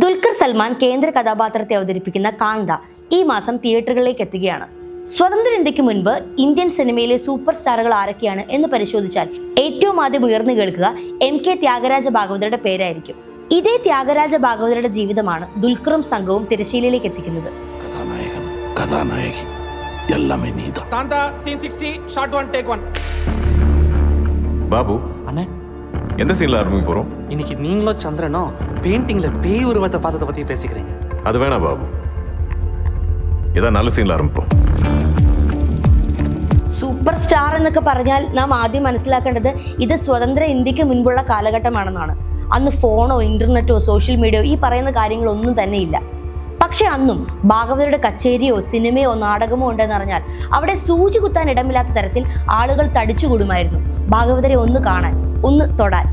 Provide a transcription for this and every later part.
ദുൽഖർ സൽമാൻ കേന്ദ്ര കഥാപാത്രത്തെ അവതരിപ്പിക്കുന്ന കാന്ത ഈ മാസം തിയേറ്ററുകളിലേക്ക് എത്തുകയാണ്. സ്വതന്ത്ര ഇന്ത്യയ്ക്ക് മുൻപ് ഇന്ത്യൻ സിനിമയിലെ സൂപ്പർ സ്റ്റാറുകൾ ആരൊക്കെയാണ് എന്ന് പരിശോധിച്ചാൽ ഏറ്റവും ആദ്യം ഉയർന്നു കേൾക്കുക എം കെ ത്യാഗരാജ ഭാഗവതരുടെ പേരായിരിക്കും. ഇതേ ത്യാഗരാജ ഭാഗവതരുടെ ജീവിതമാണ് ദുൽഖറും സംഘവും തിരശ്ശീലയിലേക്ക് എത്തിക്കുന്നത്. കഥാനായകൻ ബാബു എന്താ സീനിൽ ആരംഭിക്കും എനിക്ക് നീങ്ങളോ ചന്ദ്രനോ பாபு அண்ணே எந்த சீன்ல ஆரம்பிக்க போறோம் இன்னைக்கு நீங்களும் சந்திரனும் பெயிண்டிங்ல பேய் உருவத்தை பார்த்ததை பத்தி பேசிக்கிறீங்க அது வேணாம் பாபு ஏதாவது நல்ல சீன்ல ஆரம்பிப்போம் സൂപ്പർ സ്റ്റാർ എന്നൊക്കെ പറഞ്ഞാൽ നാം ആദ്യം മനസ്സിലാക്കേണ്ടത് ഇത് സ്വതന്ത്ര ഇന്ത്യക്ക് മുൻപുള്ള കാലഘട്ടമാണെന്നാണ് അന്ന് ഫോണോ ഇന്റർനെറ്റോ സോഷ്യൽ മീഡിയയോ ഈ പറയുന്ന കാര്യങ്ങളൊന്നും തന്നെ ഇല്ല പക്ഷെ അന്നും ഭാഗവതരുടെ കച്ചേരിയോ സിനിമയോ നാടകമോ ഉണ്ടെന്നറിഞ്ഞാൽ അവിടെ സൂചി കുത്താൻ ഇടമില്ലാത്ത തരത്തിൽ ആളുകൾ തടിച്ചുകൂടുമായിരുന്നു ഭാഗവതരെ ഒന്ന് കാണാൻ ഒന്ന് തൊടാൻ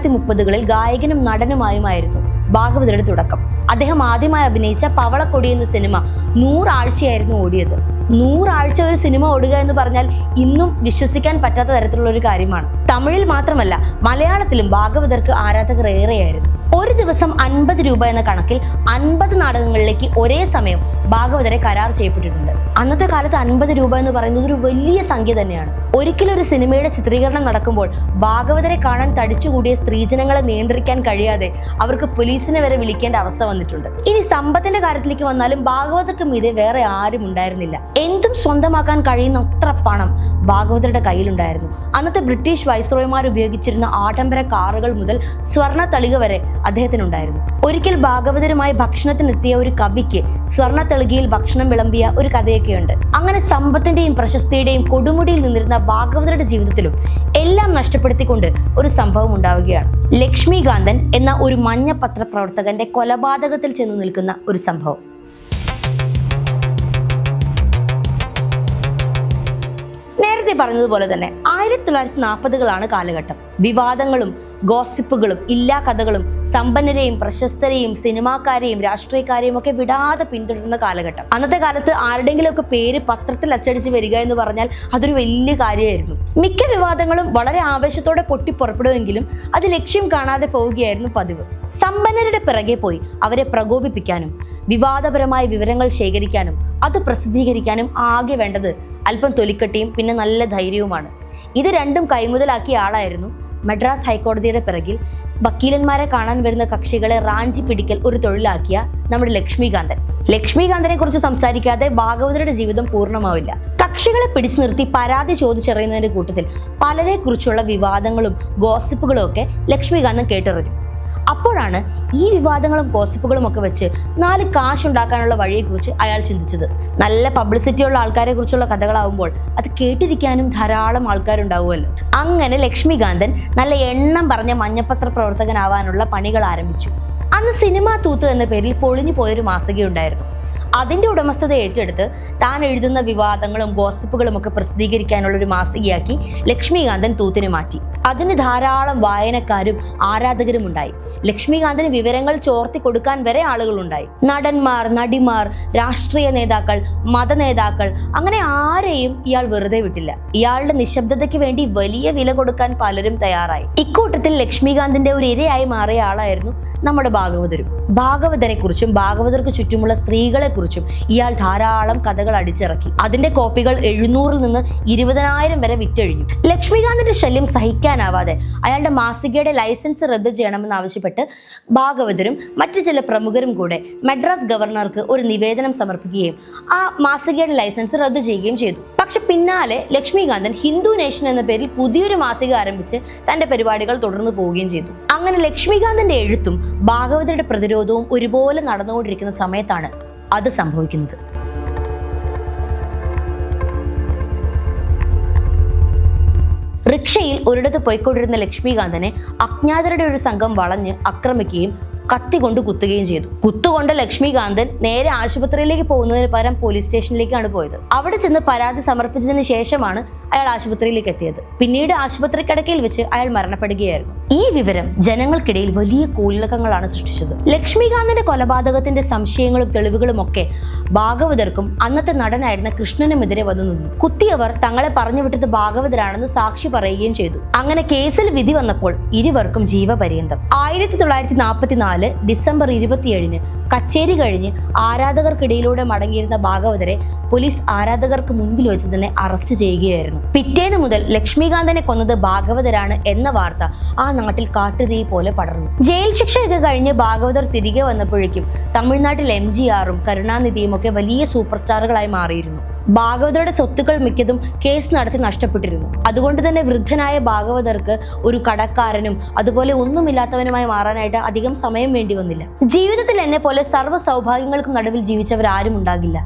തൊള്ളായിരത്തി മുപ്പതുകളിൽ ഗായകനും നടനുമായുമായിരുന്നു ഭാഗവതരുടെ തുടക്കം. അദ്ദേഹം ആദ്യമായി അഭിനയിച്ച പവളക്കൊടി എന്ന സിനിമ നൂറാഴ്ചയായിരുന്നു ഓടിയത്. നൂറാഴ്ച ഒരു സിനിമ ഓടുക എന്ന് പറഞ്ഞാൽ ഇന്നും വിശ്വസിക്കാൻ പറ്റാത്ത തരത്തിലുള്ള ഒരു കാര്യമാണ്. തമിഴിൽ മാത്രമല്ല മലയാളത്തിലും ഭാഗവതർക്ക് ആരാധകർ ഏറെയായിരുന്നു. ഒരു ദിവസം അൻപത് രൂപ എന്ന കണക്കിൽ അൻപത് നാടകങ്ങളിലേക്ക് ഒരേ സമയം ഭാഗവതരെ കരാർ ചെയ്യപ്പെട്ടിട്ടുണ്ട്. അന്നത്തെ കാലത്ത് അൻപത് രൂപ എന്ന് പറയുന്നത് ഒരു വലിയ സംഖ്യ തന്നെയാണ്. ഒരിക്കലും ഒരു സിനിമയുടെ ചിത്രീകരണം നടക്കുമ്പോൾ ഭാഗവതരെ കാണാൻ തടിച്ചുകൂടിയ സ്ത്രീജനങ്ങളെ നിയന്ത്രിക്കാൻ കഴിയാതെ അവർക്ക് പോലീസിനെ വരെ വിളിക്കേണ്ട അവസ്ഥ വന്നിട്ടുണ്ട്. ഇനി സമ്പത്തിന്റെ കാര്യത്തിലേക്ക് വന്നാലും ഭാഗവതർക്ക് മീതെ വേറെ ആരും ഉണ്ടായിരുന്നില്ല. എന്തും സ്വന്തമാക്കാൻ കഴിയുന്ന അത്ര പണം ഭാഗവതരുടെ കയ്യിലുണ്ടായിരുന്നു. അന്നത്തെ ബ്രിട്ടീഷ് വൈസ്രോയിമാർ ഉപയോഗിച്ചിരുന്ന ആഡംബര കാറുകൾ മുതൽ സ്വർണ തളിക വരെ അദ്ദേഹത്തിനുണ്ടായിരുന്നു. ഒരിക്കൽ ഭാഗവതരുമായി ഭക്ഷണത്തിനെത്തിയ ഒരു കവിക്ക് സ്വർണ തളികയിൽ ഭക്ഷണം വിളമ്പിയ ഒരു കഥയൊക്കെയുണ്ട്. അങ്ങനെ സമ്പത്തിന്റെയും പ്രശസ്തിയുടെയും കൊടുമുടിയിൽ നിന്നിരുന്ന ഭാഗവതരുടെ ജീവിതത്തിലും എല്ലാം നഷ്ടപ്പെടുത്തിക്കൊണ്ട് ഒരു സംഭവം ഉണ്ടാവുകയാണ്. ലക്ഷ്മികാന്തൻ എന്ന ഒരു മഞ്ഞ പത്രപ്രവർത്തകന്റെ കൊലപാതകത്തിൽ ചെന്ന് നിൽക്കുന്ന ഒരു സംഭവം. നേരത്തെ പറഞ്ഞതുപോലെ തന്നെ ആയിരത്തി തൊള്ളായിരത്തി നാൽപ്പതുകളാണ് കാലഘട്ടം. വിവാദങ്ങളും ഗോസിപ്പുകളും ഇല്ലാ കഥകളും സമ്പന്നരെയും പ്രശസ്തരെയും സിനിമാക്കാരെയും രാഷ്ട്രീയക്കാരെയും ഒക്കെ വിടാതെ പിന്തുടരുന്ന കാലഘട്ടം. അന്നത്തെ കാലത്ത് ആരുടെങ്കിലും ഒക്കെ പേര് പത്രത്തിൽ അച്ചടിച്ച് വരിക എന്ന് പറഞ്ഞാൽ അതൊരു വലിയ കാര്യമായിരുന്നു. മിക്ക വിവാദങ്ങളും വളരെ ആവേശത്തോടെ പൊട്ടിപ്പുറപ്പെടുമെങ്കിലും അത് ലക്ഷ്യം കാണാതെ പോവുകയായിരുന്നു പതിവ്. സമ്പന്നരുടെ പിറകെ പോയി അവരെ പ്രകോപിപ്പിക്കാനും വിവാദപരമായ വിവരങ്ങൾ ശേഖരിക്കാനും അത് പ്രസിദ്ധീകരിക്കാനും ആകെ വേണ്ടത് അല്പം തൊലിക്കട്ടിയും പിന്നെ നല്ല ധൈര്യവുമാണ്. ഇത് രണ്ടും കൈമുതലാക്കിയ ആളായിരുന്നു മദ്രാസ് ഹൈക്കോടതിയുടെ പിറകിൽ വക്കീലന്മാരെ കാണാൻ വരുന്ന കക്ഷികളെ റാഞ്ചി പിടിക്കൽ ഒരു തൊഴിലാക്കിയ നമ്മുടെ ലക്ഷ്മികാന്തൻ. ലക്ഷ്മികാന്തനെ കുറിച്ച് സംസാരിക്കാതെ ഭാഗവതരുടെ ജീവിതം പൂർണമാവില്ല. കക്ഷികളെ പിടിച്ചു നിർത്തി പരാതി ചോദിച്ചറിയുന്നതിന്റെ കൂട്ടത്തിൽ പലരെ കുറിച്ചുള്ള വിവാദങ്ങളും ഗോസിപ്പുകളും ഒക്കെ ലക്ഷ്മികാന്തൻ കേട്ടറിഞ്ഞു. അപ്പോഴാണ് ഈ വിവാദങ്ങളും ഗോസിപ്പുകളും ഒക്കെ വെച്ച് നാല് കാശ് ഉണ്ടാക്കാനുള്ള വഴിയെക്കുറിച്ച് അയാൾ ചിന്തിച്ചത്. നല്ല പബ്ലിസിറ്റിയുള്ള ആൾക്കാരെ കുറിച്ചുള്ള കഥകളാവുമ്പോൾ അത് കേട്ടിരിക്കാനും ധാരാളം ആൾക്കാരുണ്ടാവുമല്ലോ. അങ്ങനെ ലക്ഷ്മികാന്തൻ നല്ല എണ്ണം പറഞ്ഞ മഞ്ഞപ്പത്ര പ്രവർത്തകനാവാനുള്ള പണികൾ ആരംഭിച്ചു. അന്ന് സിനിമ തൂത്ത് എന്ന പേരിൽ പൊളിഞ്ഞു പോയൊരു മാസികയുണ്ടായിരുന്നു. അതിന്റെ ഉടമസ്ഥത ഏറ്റെടുത്ത് താൻ എഴുതുന്ന വിവാദങ്ങളും ഗോസിപ്പുകളും ഒക്കെ പ്രസിദ്ധീകരിക്കാനുള്ള ഒരു മാസികയാക്കി ലക്ഷ്മികാന്തൻ തൂത്തിനെ മാറ്റി. അതിന് ധാരാളം വായനക്കാരും ആരാധകരും ഉണ്ടായി. ലക്ഷ്മികാന്തിന് വിവരങ്ങൾ ചോർത്തി കൊടുക്കാൻ വരെ ആളുകളുണ്ടായി. നടന്മാർ നടിമാർ രാഷ്ട്രീയ നേതാക്കൾ മത നേതാക്കൾ അങ്ങനെ ആരെയും ഇയാൾ വെറുതെ വിട്ടില്ല. ഇയാളുടെ നിശബ്ദതയ്ക്ക് വേണ്ടി വലിയ വില കൊടുക്കാൻ പലരും തയ്യാറായി. ഇക്കൂട്ടത്തിൽ ലക്ഷ്മികാന്തിന്റെ ഒരു ഇരയായി മാറിയ ആളായിരുന്നു നമ്മുടെ ഭാഗവതരും. ഭാഗവതരെ കുറിച്ചും ഭാഗവതർക്ക് ചുറ്റുമുള്ള സ്ത്രീകളെ കുറിച്ചും ഇയാൾ ധാരാളം കഥകൾ അടിച്ചിറക്കി. അതിന്റെ കോപ്പികൾ എഴുന്നൂറിൽ നിന്ന് ഇരുപതിനായിരം വരെ വിറ്റഴിഞ്ഞു. ലക്ഷ്മികാന്തിന്റെ ശല്യം സഹിക്കാനാവാതെ അയാളുടെ മാസികയുടെ ലൈസൻസ് റദ്ദ് ചെയ്യണമെന്ന് ആവശ്യപ്പെട്ട് ഭാഗവതരും മറ്റു ചില പ്രമുഖരും കൂടെ മദ്രാസ് ഗവർണർക്ക് ഒരു നിവേദനം സമർപ്പിക്കുകയും ആ മാസികയുടെ ലൈസൻസ് റദ്ദ് ചെയ്യുകയും ചെയ്തു. പക്ഷെ പിന്നാലെ ലക്ഷ്മികാന്തൻ ഹിന്ദു നേഷൻ എന്ന പേരിൽ പുതിയൊരു മാസിക ആരംഭിച്ച് തന്റെ പരിപാടികൾ തുടർന്നു പോവുകയും ചെയ്തു. അങ്ങനെ ലക്ഷ്മികാന്തന്റെ എഴുത്തും ഭാഗവതരുടെ പ്രതിരോധവും ഒരുപോലെ നടന്നുകൊണ്ടിരിക്കുന്ന സമയത്താണ് അത് സംഭവിക്കുന്നത്. റിക്ഷയിൽ ഒരിടത്ത് പോയിക്കൊണ്ടിരുന്ന ലക്ഷ്മികാന്തനെ അജ്ഞാതരുടെ ഒരു സംഘം വളഞ്ഞ് ആക്രമിക്കുകയും കത്തി കൊണ്ട് കുത്തുകയും ചെയ്തു. കുത്തുകൊണ്ട് ലക്ഷ്മികാന്തൻ നേരെ ആശുപത്രിയിലേക്ക് പോകുന്നതിന് പകരം പോലീസ് സ്റ്റേഷനിലേക്കാണ് പോയത്. അവിടെ ചെന്ന് പരാതി സമർപ്പിച്ചതിന് ശേഷമാണ് അയാൾ ആശുപത്രിയിലേക്ക് എത്തിയത്. പിന്നീട് ആശുപത്രി കിടക്കയിൽ വെച്ച് അയാൾ മരണപ്പെടുകയായിരുന്നു. ഈ വിവരം ജനങ്ങൾക്കിടയിൽ വലിയ കോളിളക്കങ്ങളാണ് സൃഷ്ടിച്ചത്. ലക്ഷ്മികാന്തിന്റെ കൊലപാതകത്തിന്റെ സംശയങ്ങളും തെളിവുകളും ഒക്കെ ഭാഗവതർക്കും അന്നത്തെ നടനായിരുന്ന കൃഷ്ണനുമെതിരെ വന്നു നിന്നു. കുത്തിയവർ തങ്ങളെ പറഞ്ഞു വിട്ടത് ഭാഗവതരാണെന്ന് സാക്ഷി പറയുകയും ചെയ്തു. അങ്ങനെ കേസിൽ വിധി വന്നപ്പോൾ ഇരുവർക്കും ജീവപര്യന്തം. ആയിരത്തി തൊള്ളായിരത്തി നാൽപ്പത്തി നാല് ഡിസംബർ ഇരുപത്തിയേഴിന് കച്ചേരി കഴിഞ്ഞ് ആരാധകർക്കിടയിലൂടെ മടങ്ങിയിരുന്ന ഭാഗവതരെ പോലീസ് ആരാധകർക്ക് മുൻപിൽ വെച്ച് തന്നെ അറസ്റ്റ് ചെയ്യുകയായിരുന്നു. പിറ്റേന്ന് മുതൽ ലക്ഷ്മികാന്തനെ കൊന്നത് ഭാഗവതരാണ് എന്ന വാർത്ത ആ നാട്ടിൽ കാട്ടുതീ പോലെ പടർന്നു. ജയിൽ ശിക്ഷയൊക്കെ കഴിഞ്ഞ് ഭാഗവതർ തിരികെ വന്നപ്പോഴേക്കും തമിഴ്നാട്ടിൽ എം ജി ആറും കരുണാനിധിയും ഒക്കെ വലിയ സൂപ്പർ സ്റ്റാറുകളായി മാറിയിരുന്നു. ഭാഗവതരുടെ സ്വത്തുക്കൾ മിക്കതും കേസ് നടത്തി നഷ്ടപ്പെട്ടിരുന്നു. അതുകൊണ്ട് തന്നെ വൃദ്ധനായ ഭാഗവതർക്ക് ഒരു കടക്കാരനും അതുപോലെ ഒന്നുമില്ലാത്തവനുമായി മാറാനായിട്ട് അധികം സമയം വേണ്ടി വന്നില്ല. ജീവിതത്തിൽ എന്നെ പോലെ സർവ സൗഭാഗ്യങ്ങൾക്കും നടുവിൽ ജീവിച്ചവരാരും ഉണ്ടാകില്ല.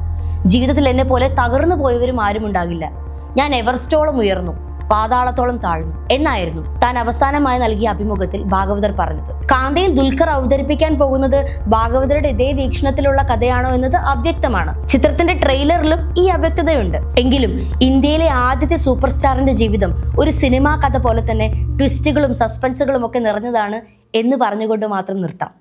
ജീവിതത്തിൽ എന്നെ പോലെ തകർന്നു പോയവരും ആരും ഉണ്ടാകില്ല. ഞാൻ എവറസ്റ്റോളം ഉയർന്നു പാതാളത്തോളം താഴ്ന്നു എന്നായിരുന്നു താൻ അവസാനമായി നൽകിയ അഭിമുഖത്തിൽ ഭാഗവതർ പറഞ്ഞത്. കാന്തയിൽ ദുൽഖർ അവതരിപ്പിക്കാൻ പോകുന്നത് ഭാഗവതരുടെ ഇതേ വീക്ഷണത്തിലുള്ള കഥയാണോ എന്നത് അവ്യക്തമാണ്. ചിത്രത്തിന്റെ ട്രെയിലറിലും ഈ അവ്യക്തതയുണ്ട്. എങ്കിലും ഇന്ത്യയിലെ ആദ്യത്തെ സൂപ്പർ സ്റ്റാറിന്റെ ജീവിതം ഒരു സിനിമാ കഥ പോലെ തന്നെ ട്വിസ്റ്റുകളും സസ്പെൻസുകളും ഒക്കെ നിറഞ്ഞതാണ് എന്ന് പറഞ്ഞുകൊണ്ട് മാത്രം നിർത്താം.